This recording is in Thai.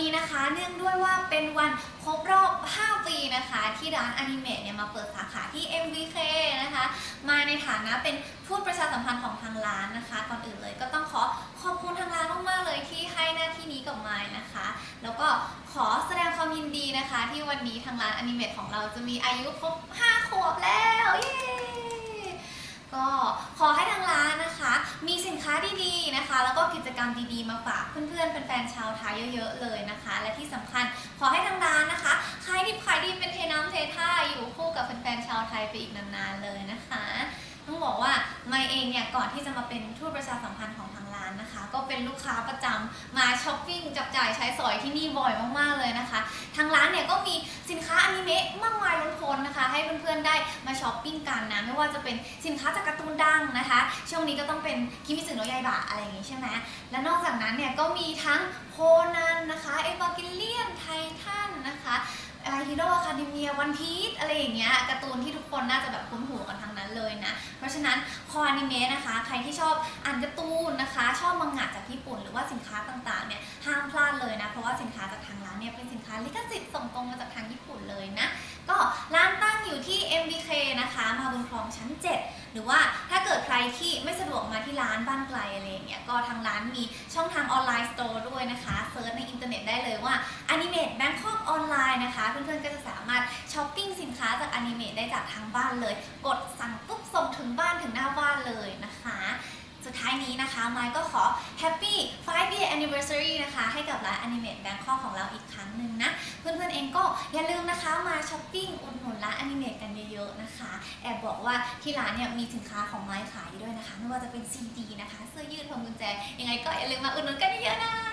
นี้นะคะเนื่องด้วยว่าเป็นวันครบรอบ 5 ปีนะคะ ที่ร้านอนิเมะเนี่ยมาเปิดสาขาที่ MBK นะคะ มาในฐานะเป็นผู้ประชาสัมพันธ์ของทางร้านนะคะ ก่อนอื่นเลยก็ต้องขอขอบคุณทางร้านมากๆเลยที่ให้หน้าที่นี้กับไม้นะคะ แล้วก็ขอแสดงความยินดีนะคะ ที่วันนี้ทางร้านอนิเมะของเราจะมีอายุครบ 5 ขวบแล้วเย้ก็ขอให้ทางร้านนะคะ มีสินค้าดีๆนะคะ แล้วก็กิจ รรมดีๆ มาฝากเพื่อนๆแฟนๆชาวไทยเยอะๆเลยนะคะ และที่สำคัญขอให้ทางร้านนะคะขายดิบขายดีเป็นเทน้ำเทท่าอยู่คู่กับแฟนๆชาวไทยไปอีกนานๆเลยนะคะต้องบอกว่าไม่เองเนี่ยก่อนที่จะมาเป็นทูตประชาสัมพันธ์ของทางร้านนะคะ ก็เป็นลูกค้าประจำมาช้อปปิ้งจับจ่ายใช้สอยที่นี่บ่อยมากๆเลยนะคะ ทางร้านเนี่ยก็มีสินค้าอนิเมะมาก ให้เพื่อนๆได้มาช้อปปิ้งกันนะ ไม่ว่าจะเป็นสินค้าจากการ์ตูนดังนะคะ ช่วงนี้ก็ต้องเป็นคิมิสึโนะยายบะอะไรอย่างงี้ใช่ไหมและนอกจากนั้นเนี่ยก็มีทั้งโคนันนะคะเอวากิเลียนไททันนะคะฮีโร่อะคาเดเมียวันพีซอะไรอย่างเงี้ยการ์ตูนที่ทุกคนน่าจะแบบคุ้นหูกันทั้งนั้นเลยนะ เพราะฉะนั้นคออนิเมะนะคะ ใครที่ชอบอ่านการ์ตูนนะคะ ชอบมังงะจากญี่ปุ่น หรือว่าสินค้าต่างๆเนี่ยห้ามพลาดเลยนะ เพราะว่าสินค้าจากทางร้านเนี่ยเป็นสินค้าลิขสิทธิ์ส่งตรงมาจากทางญี่ปุ่นเลยนะ ก็ร้าน อยู่ที่ MBK นะคะ มาบนคลองชั้น 7 หรือว่าถ้าเกิดใครที่ไม่สะดวกมาที่ร้านบ้านไกลอะไรอย่างเงี้ยก็ทางร้านมีช่องทางออนไลน์สโตร์ด้วยนะคะเซิร์ชในอินเทอร์เน็ตได้เลยว่า Animate Bangkok ออนไลน์นะคะ เพื่อนๆก็จะสามารถช้อปปิ้งสินค้าจาก Animate ได้จากทางบ้านเลย กดสั่งปุ๊บส่งถึงบ้านถึงหน้าบ้านเลยนะคะ สุดท้ายนี้นะคะไมค์ก็ขอ Happy 5 year anniversary นะคะ ให้กับร้าน Animate Bangkok ของเราอีกครั้งหนึ่งนะ เพื่อนๆเองก็อย่าลืมนะคะมาช้อปปิ้งอุดหนุนร้าน อนิเมะกันเยอะๆนะคะ แอบบอกว่าที่ร้านเนี่ยมีสินค้าของไม้ขายอยู่ด้วยนะคะ ไม่ว่าจะเป็นซีดีนะคะ เสื้อยืดพวงกุญแจ ยังไงก็อย่าลืมมาอุดหนุนกันเยอะๆนะ